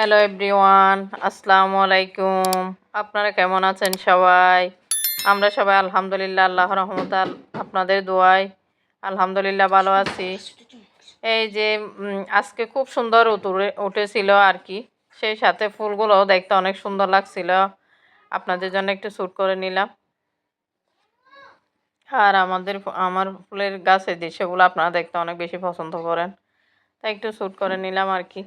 Hello everyone আসসালামু আলাইকুম আপনারা কেমন আছেন সবাই আমরা সবাই আলহামদুলিল্লাহ আল্লাহ রহমত আপনাদের দোয়ায় আলহামদুলিল্লাহ ভালো আছি এই যে আজকে খুব সুন্দর উতুরে উঠেছিল আর কি সেই সাথে ফুলগুলো দেখতে অনেক সুন্দর লাগছিল আপনাদের জন্য একটু শ্যুট করে নিলাম আর আমাদের আমার ফুলের গাছের দৃশ্যগুলো আপনারা দেখতে অনেক বেশি পছন্দ করেন তাই একটু শ্যুট করে নিলাম আর কি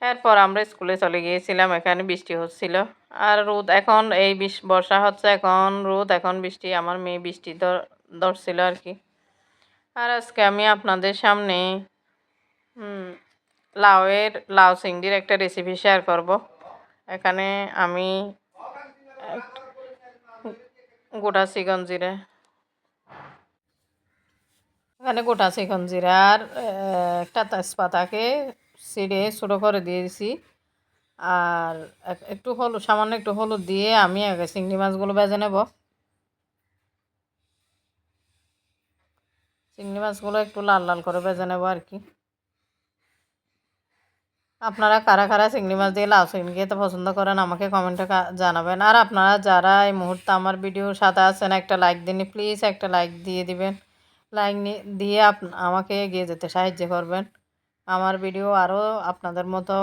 এরপর আমরা স্কুলে চলে গিয়েছিলাম, এখানে বৃষ্টি হচ্ছিল। আর রোদ এখন, এই বিশ, বর্ষা হচ্ছে এখন, রোদ এখন বৃষ্টি, আমার মেয়ে বৃষ্টি ধর- ধরছিল আর কি। আর আজকে আমি আপনাদের সামনে লাউয়ের, লাউ চিংড়ির একটা রেসিপি শেয়ার করব। এখানে আমি গোটা চিকন জিরে, এখানে গোটা চিকন জিরা আর একটা তেজপাতাকে ছিঁড়ে ছোটো করে দিয়েছি আর একটু হলুদ সামান্য একটু হলুদ দিয়ে আমি আগে চিংড়ি মাছগুলো বেজে নেব। চিংড়ি মাছগুলো একটু লাল লাল করে বেজে নেব আর কি। আপনারা কারা কারা চিংড়ি মাছ দিয়ে লাউ চিংড়ি খেতে পছন্দ করেন আমাকে কমেন্টে জানাবেন। আর আপনারা যারা এই মুহূর্তে আমার ভিডিওর সাথে আছেন, একটা লাইক দিন প্লিজ একটা লাইক দিয়ে দিবেন। লাইক দিয়ে আপ- আমাকে এগিয়ে যেতে সাহায্য করবেন। আমার ভিডিও আরও আপনাদের মতো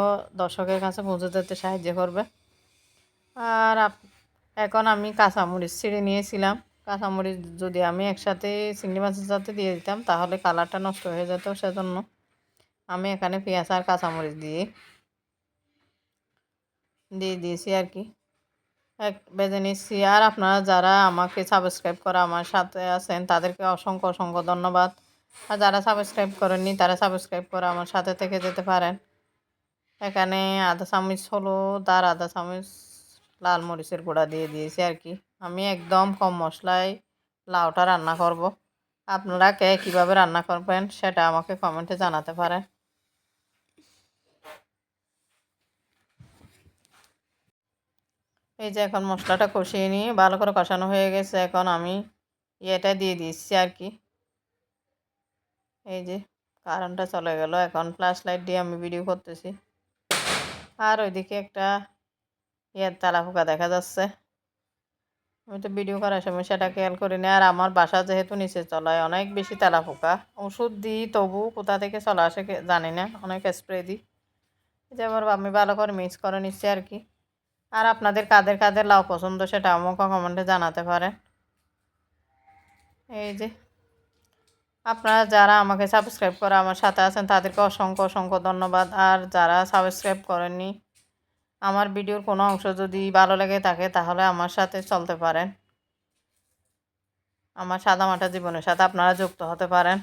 দর্শকের কাছে পৌঁছে যেতে সাহায্য করবে। আর এখন আমি কাঁচামরিচ ছিঁড়ে নিয়েছিলাম। কাঁচামরিচ যদি আমি একসাথে চিংড়ি মাছের সাথে দিয়ে দিতাম, তাহলে কালারটা নষ্ট হয়ে যেত সেজন্য আমি এখানে পেঁয়াজ আর কাঁচামরিচ দিয়ে দিয়ে দিয়েছি আর কি। এক বেজে নিচ্ছি। আর আপনারা যারা আমাকে সাবস্ক্রাইব করা আমার সাথে আছেন, তাদেরকে অসংখ্য অসংখ্য ধন্যবাদ। আর যারা সাবস্ক্রাইব করেননি, তারা সাবস্ক্রাইব করে আমার সাথে থেকে যেতে পারেন। এখানে আধা চামচ হলুদ আর আধা চামচ লাল মরিচের গুঁড়া দিয়ে দিয়েছি আর কি। আমি একদম কম মশলায় লাউটা রান্না করব। আপনারা কে কীভাবে রান্না করবেন সেটা আমাকে কমেন্টে জানাতে পারেন। এই যে এখন মশলাটা কষিয়ে নিয়ে ভালো করে কষানো হয়ে গেছে। এখন আমি ইয়েটা দিয়ে দিচ্ছি আর কি। এই যে কারেন্টটা চলে গেল, এখন ফ্ল্যাশ লাইট দিয়ে আমি ভিডিও করতেছি। আর ওইদিকে একটা ইয়ের তালা পোকা দেখা যাচ্ছে। আমি তো ভিডিও করার সময় সেটা খেয়াল করিনি। আর আমার বাসা যেহেতু নিচে চলায়, অনেক বেশি তেলা পোকা। ওষুধ দিই তবু কোথা থেকে চলে আসে জানি না, অনেক স্প্রে দিই। যে আবার আমি ভালো করে মিক্স করে নিচ্ছি আর কি। আর আপনাদের কাদের কাদের লাউ পছন্দ সেটা আমাকে কমেন্টে জানাতে পারেন। এই যে আপনারা যারা আমাকে সাবস্ক্রাইব করে আমার সাথে আছেন, তাদেরকে অসংখ্য অসংখ্য ধন্যবাদ। আর যারা সাবস্ক্রাইব করেননি, আমার ভিডিওর কোনো অংশ যদি ভালো লেগে থাকে, তাহলে আমার সাথে চলতে পারেন। আমার সাদামাটা জীবনের সাথে আপনারা যুক্ত হতে পারেন।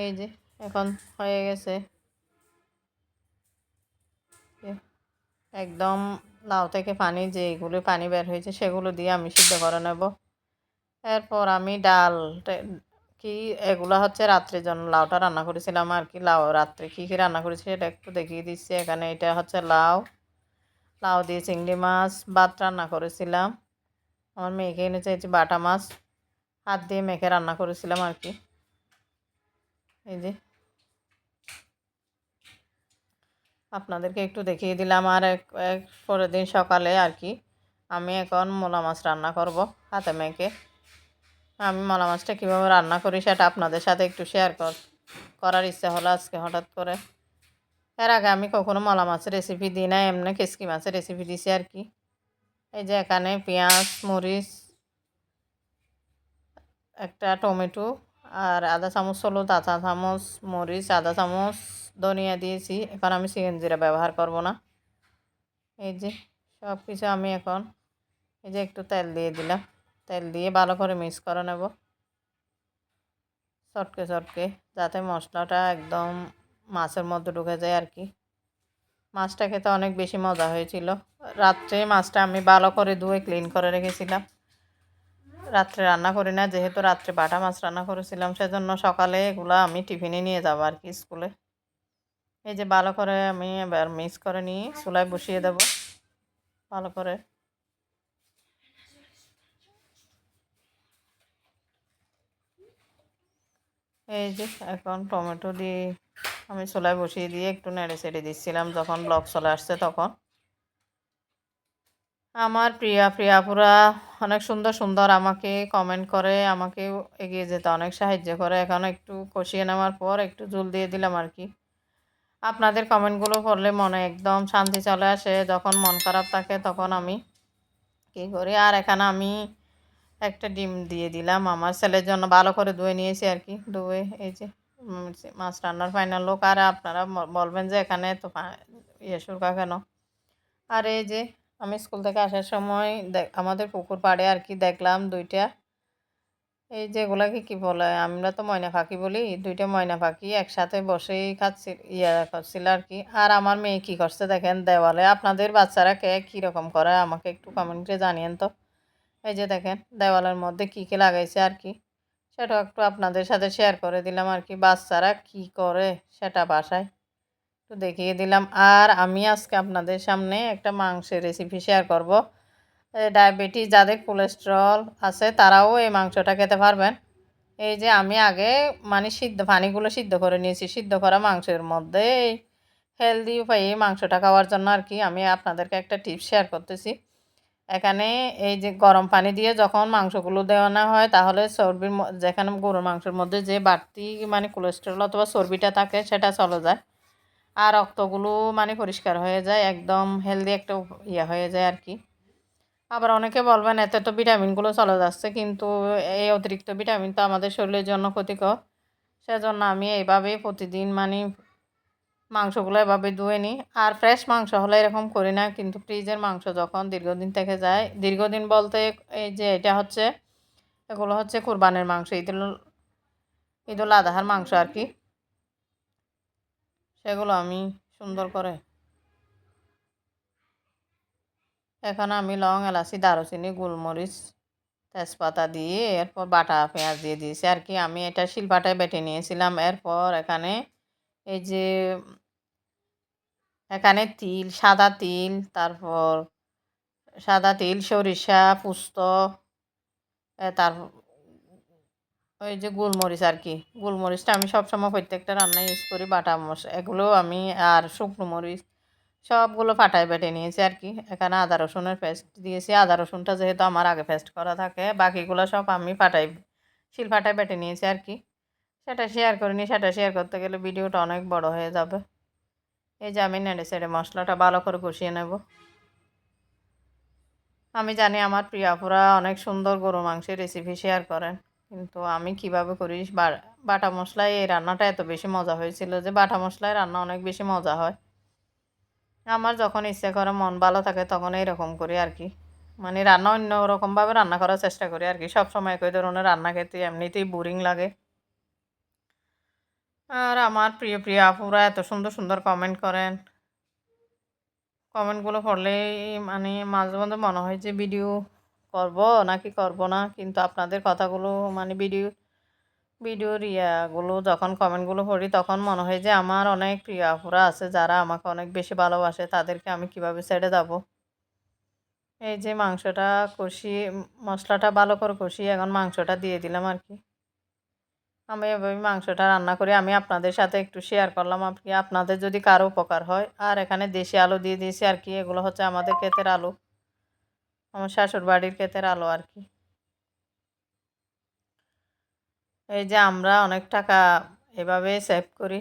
এই যে, এখন হয়ে গেছে। একদম লাউ থেকে পানি, যেগুলো পানি বের হয়েছে, সেগুলো দিয়ে আমি সিদ্ধ করে নেব। এরপর আমি ডাল কি এগুলো হচ্ছে রাত্রের জন্য লাউটা রান্না করেছিলাম আর কি। লাউ রাত্রে কী কী রান্না করেছি এটা একটু দেখিয়ে দিচ্ছি। এখানে এটা হচ্ছে লাউ। লাউ দিয়ে চিংড়ি মাছ, ভাত রান্না করেছিলাম। আমার মেয়েকে এনে চেয়েছি বাটা মাছ। হাত দিয়ে মেখে রান্না করেছিলাম আর কি। এই যে। আপনাদেরকে একটু দেখিয়ে দিলাম আর এক এক পরের দিন সকালে আর কি। আমি এখন মোলা মাছ রান্না করব, হাতে মেখে। আমি মোলা মাছটা কীভাবে রান্না করি সেটা আপনাদের সাথে একটু শেয়ার কর, করার ইচ্ছা হলো আজকে হঠাৎ করে। এর আগে আমি কখনো মলা মাছের রেসিপি দিই না এমনি কেসকি মাছের রেসিপি দিছি আর কি। এই যে এখানে পেঁয়াজ, মরিচ, একটা টমেটো আর আধা চামচ হলুদ, আধা চামচ মরিচ, আধা চামচ ধনিয়া দিয়েছি। এখন আমি চিকেন জিরা ব্যবহার করব না। এই যে সব কিছু আমি এখন এই যে একটু তেল দিয়ে দিলাম। তেল দিয়ে ভালো করে মিক্স করে নেব। চটকে চটকে, যাতে মশলাটা একদম মাছের মধ্যে ঢুকে যায় আর কি। মাছটা খেতে অনেক বেশি মজা হয়েছিল। রাত্রে মাছটা আমি ভালো করে ধুয়ে ক্লিন করে রেখেছিলাম। রাত্রে রান্না করি না, যেহেতু রাত্রে বাটা মাছ রান্না করেছিলাম, সেজন্য সকালে এগুলো আমি টিফিনে নিয়ে যাব আর কি স্কুলে। এই যে ভালো করে আমি এবার মিক্স করে নিয়ে চুলায় বসিয়ে দেব। ভালো করে এই যে এখন টমেটো দিয়ে আমি চুলায় বসিয়ে দিয়ে একটু নেড়ে চেড়ে দিচ্ছিলাম যখন ব্লগ চলে আসছে তখন। আমার প্রিয়া, প্রিয়াপুরা অনেক সুন্দর সুন্দর আমাকে কমেন্ট করে, আমাকে এগিয়ে যেতে অনেক সাহায্য করে। এখন একটু কষিয়ে নেওয়ার পর একটু জল দিয়ে দিলাম আর কি। আপনাদের কমেন্টগুলো পড়লে মনে একদম শান্তি চলে আসে। যখন মন খারাপ থাকে তখন আমি কী করি? আর এখানে আমি একটা ডিম দিয়ে দিলাম আমার ছেলের জন্য ভালো করে ধুয়ে নিয়েছি আর কি। ধুয়ে এই যে মাছ রান্নার ফাইনাল লোক আর আপনারা বলবেন যে এখানে তো ইয়ে সুরকা কেন? আর এই যে, আমি স্কুল থেকে আসার সময় আমাদের পুকুর পাড়ে আর কি দেখলাম দুইটা। এই যেগুলাকে কি বলে, আমরা তো ময়না পাখি বলি, দুইটা ময়না পাখি একসাথে বসেই খাচ্ছি ইয়ে করছিল আর কি। আর আমার মেয়ে কি করছে দেখেন, দেওয়ালে। আপনাদের বাচ্চারা কে কীরকম করে আমাকে একটু কমেন্টে জানিয়েন তো। এই যে দেখেন, দেওয়ালের মধ্যে কী কী লাগাইছে আর কি। সেটাও একটু আপনাদের সাথে শেয়ার করে দিলাম আর কি, বাচ্চারা কি করে সেটা বাসায়। একটু দেখিয়ে দিলাম। আর আমি আজকে আপনাদের সামনে একটা মাংসের রেসিপি শেয়ার করব। ডায়াবেটিস যাদের কোলেস্ট্রল আছে, তারাও এই মাংসটা খেতে পারবেন। এই যে আমি আগে মানে সিদ্ধ, পানিগুলো সিদ্ধ করে নিয়েছি, সিদ্ধ করা মাংসের মধ্যে হেলদি উপায়ে মাংসটা খাওয়ার জন্য আর কি আমি আপনাদেরকে একটা টিপস শেয়ার করতেছি। এখানে এই যে গরম পানি দিয়ে যখন মাংসগুলো দেওয়ানো হয়, তাহলে চর্বির যেখানে গরুর মাংসের মধ্যে যে বাড়তি মানে কোলেস্টেরল অথবা চর্বিটা থাকে, সেটা চলে যায়। আর রক্তগুলো মানে পরিষ্কার হয়ে যায়, একদম হেলদি একটা ইয়ে হয়ে যায় আর কি। আবার অনেকে বলবেন, এতে তো ভিটামিনগুলো চলে যাচ্ছে, কিন্তু এই অতিরিক্ত ভিটামিন তো আমাদের শরীরের জন্য ক্ষতিকর। সেজন্য আমি এইভাবেই প্রতিদিন মানে মাংসগুলো এভাবে ধুয়ে নিই। আর ফ্রেশ মাংস হলে এরকম করি না, কিন্তু ফ্রিজের মাংস যখন দীর্ঘদিন থেকে যায়, দীর্ঘদিন বলতে এই যে এটা হচ্ছে, এগুলো হচ্ছে কোরবানের মাংস ঈদুল ঈদুল আজহার মাংস আর কি। সেগুলো আমি সুন্দর করে এখন আমি লং এলাচি, দারুচিনি, গোলমরিচ, তেজপাতা দিয়ে, এরপর বাটা পেঁয়াজ দিয়ে দিয়েছি আর কি। আমি এটা শিলপাটায় বেটে নিয়েছিলাম, এরপর এখানে এই যে, এখানে তিল, সাদা তিল, তারপর সাদা তিল, সরিষা, পুস্ত তার, ওই যে গোলমরিচ আর কি। গোলমরিচটা আমি সবসময় প্রত্যেকটা রান্নায় ইউজ করি, বাটা মশ এগুলো আমি আর শুকনো মরিচ, সবগুলো ফাটায় বেটে নিয়েছি আর কি। এখানে আদা রসুনের পেস্ট দিয়েছি। আদা রসুনটা যেহেতু আমার আগে পেস্ট করা থাকে, বাকিগুলো সব আমি ফাটাই শিল ফাটায় বেটে নিয়েছি আর কি। সেটা শেয়ার করিনি, সেটা শেয়ার করতে গেলে ভিডিওটা অনেক বড় হয়ে যাবে। এই যে আমি নেড়ে সেড়ে মশলাটা ভালো করে কষিয়ে নেব। আমি জানি আমার প্রিয়াপুরা অনেক সুন্দর গরু মাংসের রেসিপি শেয়ার করেন, কিন্তু আমি কীভাবে করি? বাটা মশলায় এই রান্নাটা এত বেশি মজা হয়েছিল যে বাটা মশলায় রান্না অনেক বেশি মজা হয়। আমার যখন ইচ্ছে করে মন ভালো থাকে তখন এইরকম করি আর কি। মানে রান্না অন্য রকমভাবে রান্না করার চেষ্টা করি আর কি। সব সময় একই ধরনের রান্না খেতে, এমনিতেই বোরিং লাগে। আর আমার প্রিয় প্রিয় আপুরা এত সুন্দর সুন্দর কমেন্ট করেন। কমেন্টগুলো পড়লেই মানে মাঝে মধ্যে মনে হয় যে ভিডিও করব নাকি করব না, কিন্তু আপনাদের কথাগুলো মানে ভিডিও ভিডিওর ইয়াগুলো যখন কমেন্টগুলো পড়ি তখন মনে হয় যে আমার অনেক প্রিয় আপুরা আছে যারা আমাকে অনেক বেশি ভালোবাসে, তাদেরকে আমি কীভাবে ছেড়ে যাব? এই যে মাংসটা কষিয়ে, মশলাটা ভালো করে কষিয়ে এখন মাংসটা দিয়ে দিলাম আর কি। আমি এভাবে মাংসটা রান্না করে আমি আপনাদের সাথে একটু শেয়ার করলাম। আপনি, আপনাদের যদি কারও উপকার হয়, আর এখানে দেশি আলু দিয়ে দিয়েছি আর কি, এগুলো হচ্ছে আমাদের ক্ষেতের আলু। আমার শাশুড় বাড়ির ক্ষেতের আলু আর কি। এই যে আমরা অনেক টাকা এভাবে সেভ করি।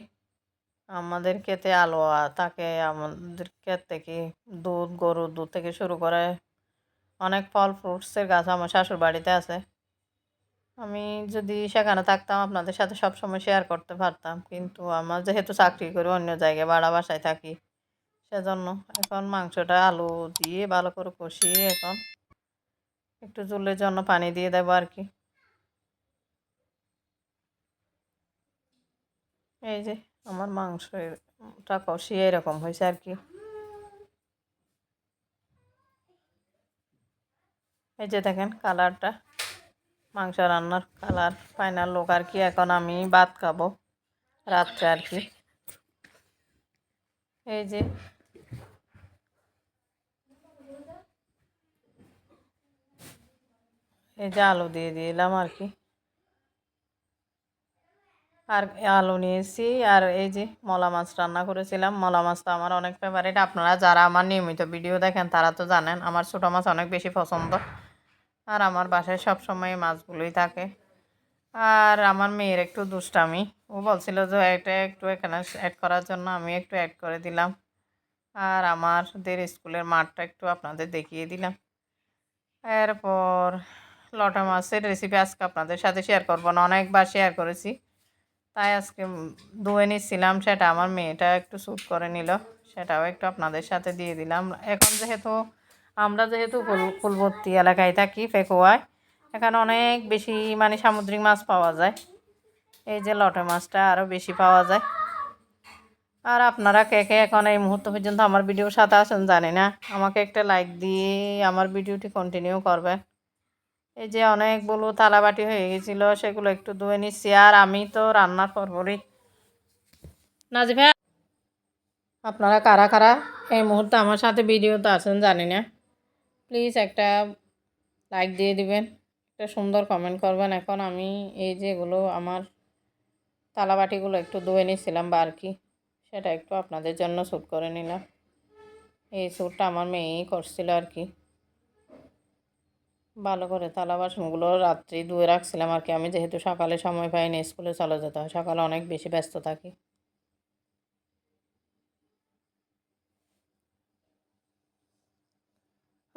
আমাদের ক্ষেতে আলু থাকে আমাদের ক্ষেত থেকে দুধ, গরুর দুধ থেকে শুরু করে অনেক ফল ফ্রুটসের গাছ আমার শাশুড় বাড়িতে আছে। আমি যদি সেখানে থাকতাম, আপনাদের সাথে সব সময় শেয়ার করতে পারতাম। কিন্তু আমার যেহেতু চাকরি করে অন্য জায়গায়, ভাড়া বাসায় থাকি, সেজন্য এখন মাংসটা আলু দিয়ে ভালো করে কষিয়ে এখন একটু চুলের জন্য পানি দিয়ে দেবো আর কি। এই যে আমার মাংসটা কষিয়ে এরকম হয়েছে আর কি। এই যে দেখেন কালারটা মাংস রান্নার কালার ফাইনাল লোক আর কি, এখন আমি ভাত খাব রাত্রে আর কি। এই যে। এই যে আলু দিয়ে দিলাম আর কি। আর আলু নিয়েছি আর এই যে মলা মাছ রান্না করেছিলাম। মলা মাছ তো আমার অনেক ফেভারিট আপনারা যারা আমার নিয়মিত ভিডিও দেখেন তারা তো জানেন আমার ছোটো মাছ অনেক বেশি পছন্দ। আর আমার বাসায় সব সময় মাছগুলোই থাকে। আর আমার মেয়ের একটু দুষ্টামি। ও বলছিল যে, এটা একটু এখানে অ্যাড করার জন্য আমি একটু অ্যাড করে দিলাম। আর আমাদের স্কুলের মাঠটা একটু আপনাদের দেখিয়ে দিলাম। এরপর লটা মাছের রেসিপি আজকে আপনাদের সাথে শেয়ার করব না। অনেকবার শেয়ার করেছি। তাই আজকে ধুয়ে নিচ্ছিলাম। সেটা আমার মেয়েটা একটু শ্যুট করে নিল। সেটাও একটু আপনাদের সাথে দিয়ে দিলাম। এখন যেহেতু আমরা যেহেতু ফুলবর্তী এলাকায় থাকি ফেকুয়ায়, এখানে অনেক বেশি মানে সামুদ্রিক মাছ পাওয়া যায়। এই যে লটে মাছটা আরও বেশি পাওয়া যায়। আর আপনারা কে কে এখন এই মুহূর্ত পর্যন্ত আমার ভিডিওর সাথে আছেন জানি না। আমাকে একটা লাইক দিয়ে আমার ভিডিওটি কন্টিনিউ করবেন। এই যে অনেক অনেকগুলো থালাবাটি হয়ে গেছিল, সেগুলো একটু ধুয়ে নিচ্ছি। আর আমি তো রান্নার পর পরপরই নাজিফা, আপনারা কারা কারা এই মুহূর্তে আমার সাথে ভিডিওতে আছেন জানি না। প্লিজ একটা লাইক দিয়ে দিবেন, একটা সুন্দর কমেন্ট করবেন। এখন আমি এই যেগুলো আমার থালাবাটিগুলো একটু ধুয়ে নিচ্ছিলাম বা আর কি, সেটা একটু আপনাদের জন্য শ্যুট করে নিলাম। এই শ্যুটটা আমার মেয়েই করছিল আর কি। ভালো করে থালা বাসনগুলো রাত্রি ধুয়ে রাখছিলাম আর কি। আমি যেহেতু সকালে সময় পাই না স্কুলে চলে যেতে হয়, সকালে অনেক বেশি ব্যস্ত থাকি।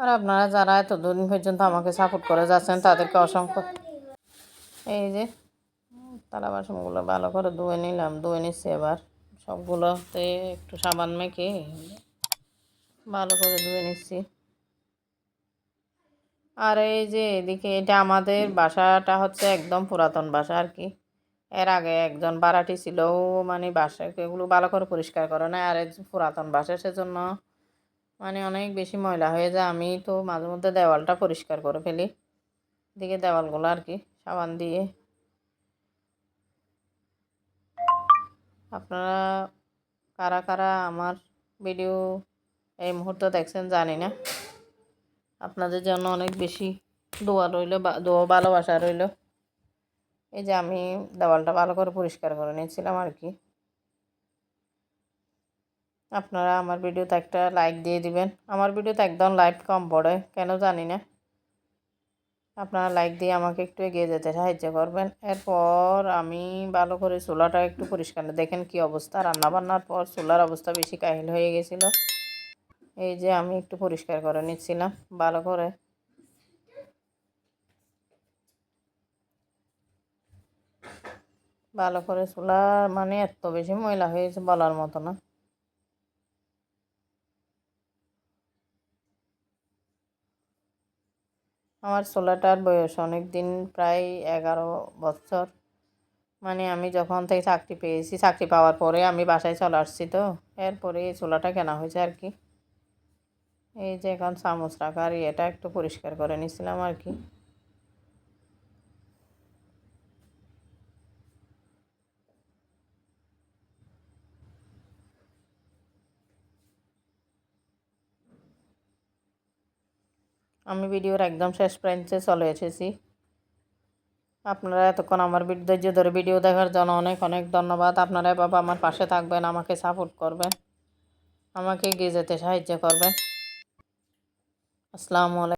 আর আপনারা যারা এতদিন পর্যন্ত আমাকে সাপোর্ট করে যাচ্ছেন, তাদেরকে অসংখ্য এই যে থালা বাসনগুলো ভালো করে ধুয়ে নিলাম, ধুয়ে নিচ্ছি এবার। সবগুলোতে একটু সাবান মেখে ভালো করে ধুয়ে নিচ্ছি। আর এই যে এদিকে এটা আমাদের বাসাটা হচ্ছে একদম পুরাতন বাসা আর কি। এর আগে একজন বাড়াটি ছিল মানে বাসা এগুলো ভালো করে পরিষ্কার করে না আর পুরাতন বাসা সেজন্য মানে অনেক বেশি ময়লা হয়ে যায়। আমি তো মাঝে মধ্যে দেওয়ালটা পরিষ্কার করে ফেলি। দিকে দেওয়ালগুলো আর কি সাবান দিয়ে। আপনারা কারা কারা আমার ভিডিও এই মুহূর্তে দেখছেন জানি না। আপনাদের জন্য অনেক বেশি দোয়া রইল, বা দোয়া ভালোবাসা রইল। এই যে আমি দেওয়ালটা ভালো করে পরিষ্কার করে নিয়েছিলাম আর কি। আপনারা আমার ভিডিওতে একটা লাইক দিয়ে দিবেন। আমার ভিডিওতে একদম লাইভ কম পড়ে, কেন জানি না। আপনারা লাইক দিয়ে আমাকে একটু এগিয়ে যেতে সাহায্য করবেন। এরপর আমি ভালো করে চুলাটা একটু পরিষ্কার দেখেন কি অবস্থা। রান্না বান্নার পর চুলার অবস্থা বেশি কাহিল হয়ে গেছিল। এই যে আমি একটু পরিষ্কার করে নিচ্ছিলাম, ভালো করে। ভালো করে চুলা মানে এত বেশি ময়লা হয়েছে বলার মতো না। আমার ষোলোটার বয়স অনেক দিন প্রায় এগারো বছর। মানে আমি যখন থেকে চাকরি পেয়েছি, চাকরি পাওয়ার পরে আমি বাসায় চলে আসছি তো। এরপরে এই চোলাটা কেনা হয়েছে আর কি। এই যে এখন চামচ রাখার এটা একটু পরিষ্কার করে নিছিলাম আর কি। আমি ভিডিওর একদম শেষ প্রান্তে চলে এসেছি। আপনারা এতক্ষণ আমার ধৈর্য ধরে ভিডিও দেখার জন্য অনেক অনেক ধন্যবাদ। আপনারা বাবা আমার পাশে থাকবেন, আমাকে সাপোর্ট করবেন, আমাকে গিয়ে যেতে সাহায্য করবেন। আসসালামু আলাইকুম।